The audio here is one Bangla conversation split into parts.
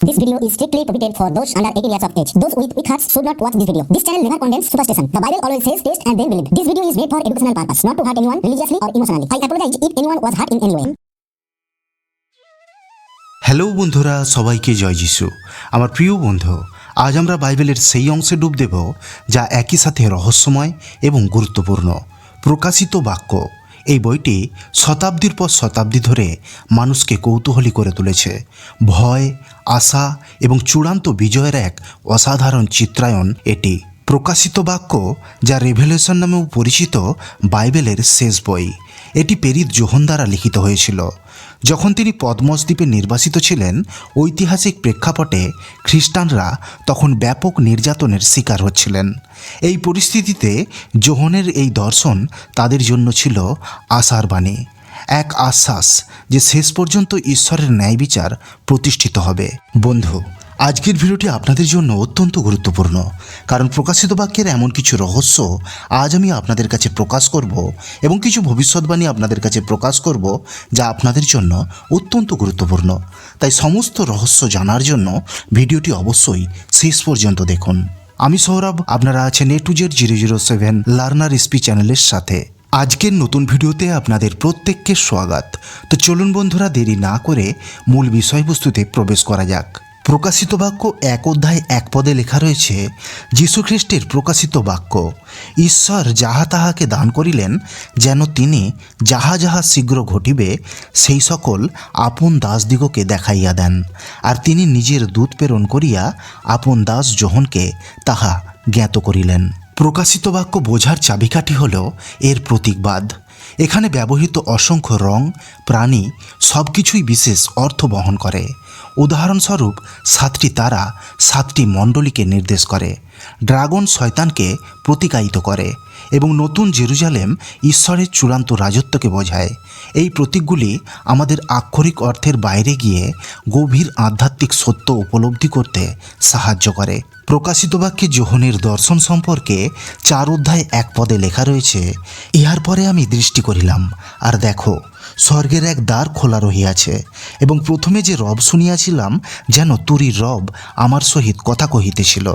This video is strictly prohibited for those under 18 years of age. Those with weak hearts should not watch this video. This channel never condemns superstition. The Bible always says taste and then believe. This video is made for educational purpose, not to hurt anyone religiously or emotionally. I apologize if anyone was hurt in any way. Hello বন্ধুরা সবাইকে জয় যিশু আমার প্রিয় বন্ধু আজ আমরা বাইবেলের সেই অংশে ডুব দেব যা একই সাথে রহস্যময় এবং গুরুত্বপূর্ণ প্রকাশিত বাক্য এই বইটি শতাব্দীর পর শতাব্দী ধরে মানুষকে কৌতূহলী করে তুলেছে। ভয়, আশা এবং চূড়ান্ত বিজয়ের এক অসাধারণ চিত্রায়ন এটি। প্রকাশিত বাক্য যা রেভেলেশন নামেও পরিচিত বাইবেলের শেষ বই। এটি পেরিত জোহন দ্বারা লিখিত হয়েছিল। যখন তিনি পদ্মস দ্বীপে নির্বাসিত ছিলেন, ঐতিহাসিক প্রেক্ষাপটে খ্রিস্টানরা তখন ব্যাপক নির্যাতনের শিকার হচ্ছিলেন। এই পরিস্থিতিতে জোহনের এই দর্শন তাদের জন্য ছিল আশার বাণী। এক আশ্বাস যে শেষ পর্যন্ত ঈশ্বরের ন্যায় বিচার প্রতিষ্ঠিত হবে। বন্ধু আজকের ভিডিওটি আপনাদের জন্য অত্যন্ত গুরুত্বপূর্ণ, কারণ প্রকাশিত বাক্যের এমন কিছু রহস্য আজ আমি আপনাদের কাছে প্রকাশ করব এবং কিছু ভবিষ্যৎবাণী আপনাদের কাছে প্রকাশ করব যা আপনাদের জন্য অত্যন্ত গুরুত্বপূর্ণ। তাই সমস্ত রহস্য জানার জন্য ভিডিওটি অবশ্যই শেষ পর্যন্ত দেখুন। আমি সৌরভ, আপনারা আছেন A to Z zero zero seven learner S P চ্যানেলের সাথে। আজকের নতুন ভিডিওতে আপনাদের প্রত্যেককে স্বাগত। তো চলুন বন্ধুরা, দেরি না করে মূল বিষয়বস্তুতে প্রবেশ করা যাক। প্রকাশিত বাক্য এক অধ্যায় এক পদে লেখা রয়েছে, যীশুখ্রিস্টের প্রকাশিত বাক্য, ঈশ্বর যাহা তাহাকে দান করিলেন, যেন তিনি যাহা যাহা শীঘ্র ঘটিবে, সেই সকল আপন দাসদিগকে দেখাইয়া দেন। আর তিনি নিজের দূত প্রেরণ করিয়া আপন দাস যোহনকে তাহা জ্ঞাত করিলেন। প্রকাশিত বাক্য বোঝার চাবিকাঠি হল এর প্রতীকবাদ। এখানে ব্যবহৃত অসংখ্য রং, প্রাণী সব কিছুই বিশেষ অর্থ বহন করে। উদাহরণস্বরূপ, সাতটি তারা সাতটি মণ্ডলীকে নির্দেশ করে। ড্রাগন শয়তানকে প্রতিকায়িত করে। এবং নতুন জেরুজালেম ঈশ্বরের চূড়ান্ত রাজত্বকে বোঝায়। এই প্রতীকগুলি আমাদের আক্ষরিক অর্থের বাইরে গিয়ে গভীর আধ্যাত্মিক সত্য উপলব্ধি করতে সাহায্য করে। প্রকাশিত বাক্যে যোহনের দর্শন সম্পর্কে চার অধ্যায় এক পদে লেখা রয়েছে, ইহার পরে আমি দৃষ্টি করিলাম, আর দেখো স্বর্গের এক দ্বার খোলা রহিয়াছে, এবং প্রথমে যে রব শুনিয়াছিলাম, যেন তুরির রব আমার সহিত কথা কহিতেছিল।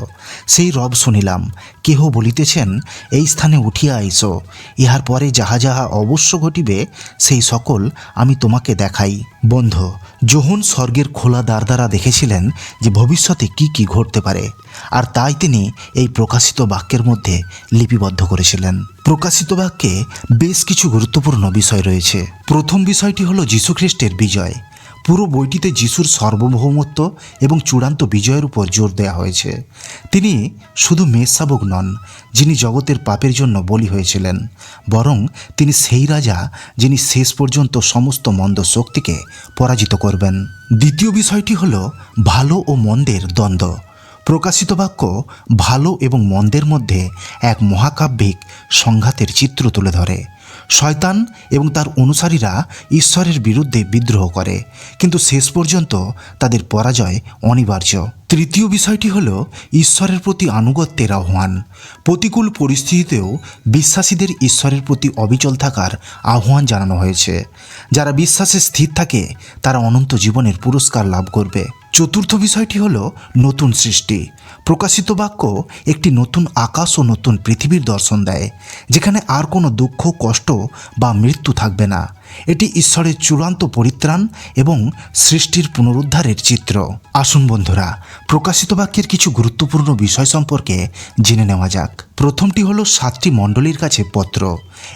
সেই রব শুনিলাম, কেহ বলিতেছেন, এই স্থানে উঠিয়া আইসো ইহার পরে যাহা যাহা অবশ্য ঘটিবে, সেই সকল আমি তোমাকে দেখাই। বন্ধ যোহন স্বর্গের খোলা দ্বার দ্বারা দেখেছিলেন যে ভবিষ্যতে কি কি ঘটতে পারে আর তাই তিনি এই প্রকাশিত বাক্যের মধ্যে লিপিবদ্ধ করেছিলেন। প্রকাশিত বাক্যে বেশ কিছু গুরুত্বপূর্ণ বিষয় রয়েছে। প্রথম বিষয়টি হলো যীশুখ্রিস্টের বিজয়। পুরো বইটিতে যিশুর সার্বভৌমত্ব এবং চূড়ান্ত বিজয়ের উপর জোর দেওয়া হয়েছে। তিনি শুধু মেষশাবক নন, যিনি জগতের পাপের জন্য বলি হয়েছিলেন, বরং তিনি সেই রাজা যিনি শেষ পর্যন্ত সমস্ত মন্দ শক্তিকে পরাজিত করবেন। দ্বিতীয় বিষয়টি হলো ভালো ও মন্দের দ্বন্দ্ব। প্রকাশিত বাক্য ভালো এবং মন্দের মধ্যে এক মহাকাব্যিক সংঘাতের চিত্র তুলে ধরে। শয়তান এবং তার অনুসারীরা ঈশ্বরের বিরুদ্ধে বিদ্রোহ করে, কিন্তু শেষ পর্যন্ত তাদের পরাজয় অনিবার্য। তৃতীয় বিষয়টি হল ঈশ্বরের প্রতি আনুগত্যের আহ্বান। প্রতিকূল পরিস্থিতিতেও বিশ্বাসীদের ঈশ্বরের প্রতি অবিচল থাকার আহ্বান জানানো হয়েছে। যারা বিশ্বাসে স্থির থাকে, তারা অনন্ত জীবনের পুরস্কার লাভ করবে। চতুর্থ বিষয়টি হলো নতুন সৃষ্টি। প্রকাশিত বাক্য একটি নতুন আকাশ ও নতুন পৃথিবীর দর্শন দেয়, যেখানে আর কোনো দুঃখ, কষ্ট বা মৃত্যু থাকবে না। এটি ঈশ্বরের চূড়ান্ত পরিত্রাণ এবং সৃষ্টির পুনরুদ্ধারের চিত্র। আসুন বন্ধুরা, প্রকাশিত বাক্যের কিছু গুরুত্বপূর্ণ বিষয় সম্পর্কে জেনে নেওয়া যাক। প্রথমটি হলো সাতটি মণ্ডলীর কাছে পত্র।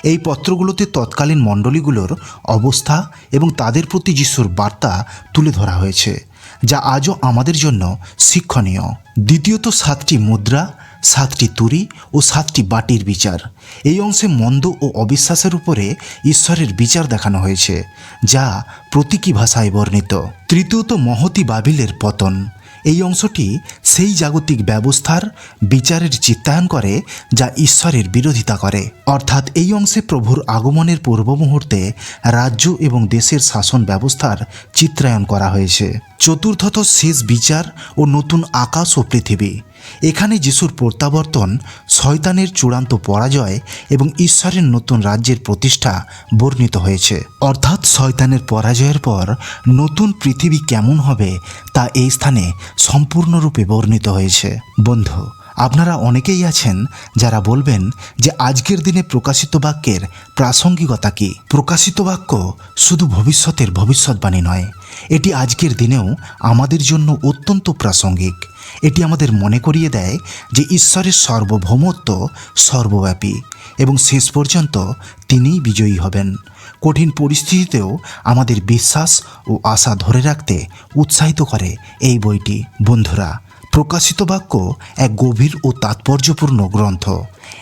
এই পত্রগুলোতে তৎকালীন মণ্ডলীগুলোর অবস্থা এবং তাদের প্রতি যিশুর বার্তা তুলে ধরা হয়েছে। যা আজও আমাদের জন্য শিক্ষণীয়। দ্বিতীয়ত, সাতটি মুদ্রা, সাতটি তুরি ও সাতটি বাটির বিচার। এই অংশে মন্দ ও অবিশ্বাসের উপরে ঈশ্বরের বিচার দেখানো হয়েছে, যা প্রতীকী ভাষায় বর্ণিত। তৃতীয়ত, মহতি বাবিলের পতন। এই অংশটি সেই জাগতিক ব্যবস্থার বিচারের চিত্তায়ন করে যা ঈশ্বরের বিরোধিতা করে। অর্থাৎ এই অংশে প্রভুর আগমনের পূর্ব মুহূর্তে রাজ্য এবং দেশের শাসন ব্যবস্থার চিত্রায়ন করা হয়েছে। চতুর্থত শেষ বিচার ও নতুন আকাশ ও পৃথিবী। এখানে যিশুর প্রত্যাবর্তন, শয়তানের চূড়ান্ত পরাজয় এবং ঈশ্বরের নতুন রাজ্যের প্রতিষ্ঠা বর্ণিত হয়েছে। অর্থাৎ শয়তানের পরাজয়ের পর নতুন পৃথিবী কেমন হবে তা এই স্থানে সম্পূর্ণরূপে বর্ণিত হয়েছে। বন্ধু, আপনারা অনেকেই আছেন যারা বলবেন যে আজকের দিনে প্রকাশিত বাক্যের প্রাসঙ্গিকতা কি? প্রকাশিত বাক্য শুধু ভবিষ্যতের ভবিষ্যৎবাণী নয়, এটি আজকের দিনেও আমাদের জন্য অত্যন্ত প্রাসঙ্গিক। এটি আমাদের মনে করিয়ে দেয় যে ঈশ্বরের সর্বভৌমত্ব সর্বব্যাপী এবং শেষ পর্যন্ত তিনিই বিজয়ী হবেন। কঠিন পরিস্থিতিতেও আমাদের বিশ্বাস ও আশা ধরে রাখতে উৎসাহিত করে এই বইটি। বন্ধুরা, প্রকাশিত বাক্য এক গভীর ও তাৎপর্যপূর্ণ গ্রন্থ।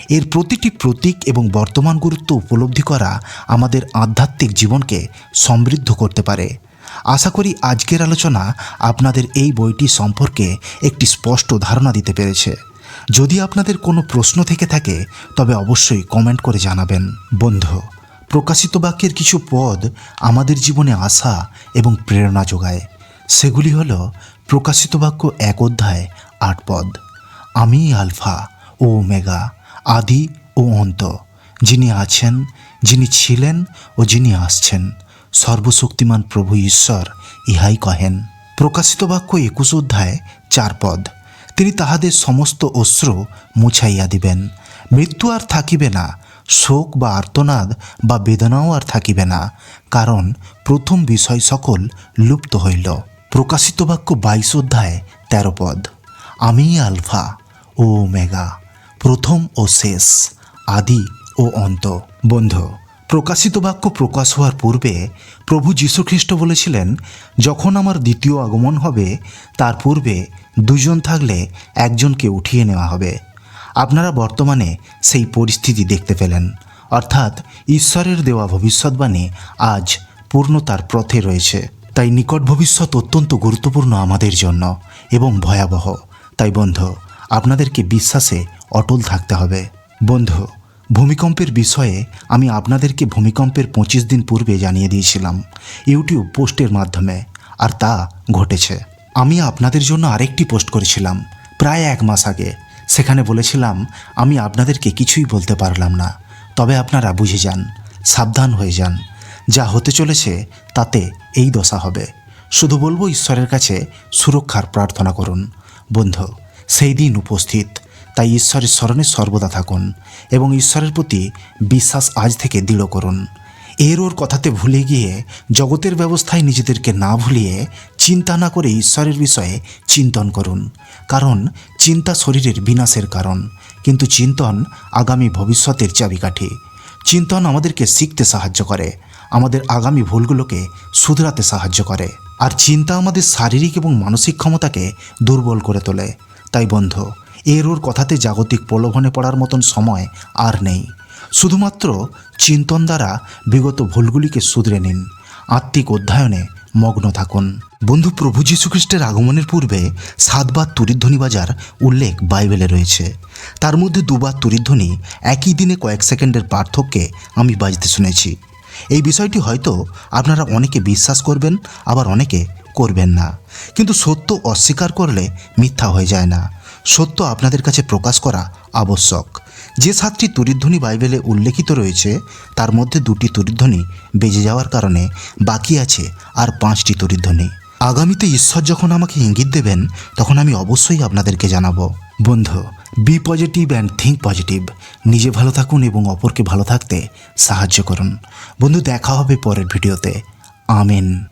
এর প্রতিটি প্রতীক এবং বর্তমান গুরুত্ব উপলব্ধি করা আমাদের আধ্যাত্মিক জীবনকে সমৃদ্ধ করতে পারে। আশা করি আজকের আলোচনা আপনাদের এই বইটি সম্পর্কে একটি স্পষ্ট ধারণা দিতে পেরেছে। যদি আপনাদের কোনো প্রশ্ন থেকে থাকে, তবে অবশ্যই কমেন্ট করে জানাবেন। বন্ধু, প্রকাশিত বাক্যের কিছু পদ আমাদের জীবনে আশা এবং প্রেরণা যোগায়। সেগুলি হল প্রকাশিত বাক্য এক অধ্যায়, আট পদ। আমি আলফা ও ওমেগা, আদি ও অন্ত, যিনি আছেন, যিনি ছিলেন ও যিনি আসছেন। সর্বশক্তিমান প্রভু ঈশ্বর ইহাই কহেন। প্রকাশিত বাক্য একুশ অধ্যায়, চার পদ। তিনি তাহাদের সমস্ত অশ্রু মুছাইয়া দিবেন। মৃত্যু আর থাকিবে না, শোক বা আর্তনাদ বা বেদনাও আর থাকিবে না, কারণ প্রথম বিষয় সকল লুপ্ত হইল। প্রকাশিত বাক্য বাইশ অধ্যায়, তেরো পদ। আমি আলফা ও মেগা প্রথম ও শেষ, আদি ও অন্ত। বন্ধু প্রকাশিত বাক্য প্রকাশ হওয়ার পূর্বে প্রভু যীশুখ্রিস্ট বলেছিলেন, যখন আমার দ্বিতীয় আগমন হবে, তার পূর্বে দুজন থাকলে একজনকে উঠিয়ে নেওয়া হবে। আপনারা বর্তমানে সেই পরিস্থিতি দেখতে পেলেন। অর্থাৎ ঈশ্বরের দেওয়া ভবিষ্যৎবাণী আজ পূর্ণতার পথে রয়েছে। তাই নিকট ভবিষ্যৎ অত্যন্ত গুরুত্বপূর্ণ আমাদের জন্য এবং ভয়াবহ। তাই বন্ধু, আপনাদেরকে বিশ্বাসে অটল থাকতে হবে। বন্ধু ভূমিকম্পের বিষয়ে আমি আপনাদেরকে ভূমিকম্পের পঁচিশ দিন পূর্বে জানিয়ে দিয়েছিলাম ইউটিউব পোস্টের মাধ্যমে, আর তা ঘটেছে। আমি আপনাদের জন্য আরেকটি পোস্ট করেছিলাম প্রায় এক মাস আগে। সেখানে বলেছিলাম, আমি আপনাদেরকে কিছুই বলতে পারলাম না। তবে আপনারা বুঝে যান, সাবধান হয়ে যান। যা হতে চলেছে, তাতে এই দশা হবে। শুধু বলব, ঈশ্বরের কাছে সুরক্ষার প্রার্থনা করুন। বন্ধু, সেই দিন উপস্থিত। তাই ঈশ্বরের স্মরণে সর্বদা থাকুন এবং ঈশ্বরের প্রতি বিশ্বাস আজ থেকে দৃঢ় করুন। এর ওর কথাতে ভুলে গিয়ে জগতের ব্যবস্থায় নিজেদেরকে না ভুলিয়ে চিন্তা না করে ঈশ্বরের বিষয়ে চিন্তন করুন। কারণ চিন্তা শরীরের বিনাশের কারণ, কিন্তু চিন্তন আগামী ভবিষ্যতের চাবিকাঠি। চিন্তন আমাদেরকে শিখতে সাহায্য করে, আমাদের আগামী ভুলগুলোকে শুধরাতে সাহায্য করে। আর চিন্তা আমাদের শারীরিক এবং মানসিক ক্ষমতাকে দুর্বল করে তোলে। তাই বন্ধু এর ওর কথাতে জাগতিক প্রলোভনে পড়ার মতন সময় আর নেই। শুধুমাত্র চিন্তন দ্বারা বিগত ভুলগুলিকে শুধরে নিন। আত্মিক অধ্যয়নে মগ্ন থাকুন। বন্ধু, প্রভু যীশুখ্রিস্টের আগমনের পূর্বে সাতবার তুরিধ্বনি বাজার উল্লেখ বাইবেলে রয়েছে। তার মধ্যে দুবার তুরিধ্বনি একই দিনে কয়েক সেকেন্ডের পার্থক্যে আমি বাজতে শুনেছি। এই বিষয়টি হয়তো আপনারা অনেকে বিশ্বাস করবেন, আবার অনেকে করবেন না। কিন্তু সত্য অস্বীকার করলে মিথ্যা হয়ে যায় না। সত্য আপনাদের কাছে প্রকাশ করা আবশ্যক। যে সাতটি তুরিধ্বনি বাইবেলে উল্লেখিত রয়েছে, তার মধ্যে দুটি তুরিধ্বনি বেজে যাওয়ার কারণে বাকি আছে আর পাঁচটি তুরিধ্বনি। আগামীতে ঈশ্বর যখন আমাকে ইঙ্গিত দেবেন, তখন আমি অবশ্যই আপনাদেরকে জানাব। বন্ধু, be positive and think positive. নিজে ভালো থাকুন এবং অপরকে ভালো থাকতে সাহায্য করুন। বন্ধু, দেখা হবে পরের ভিডিওতে। আমেন।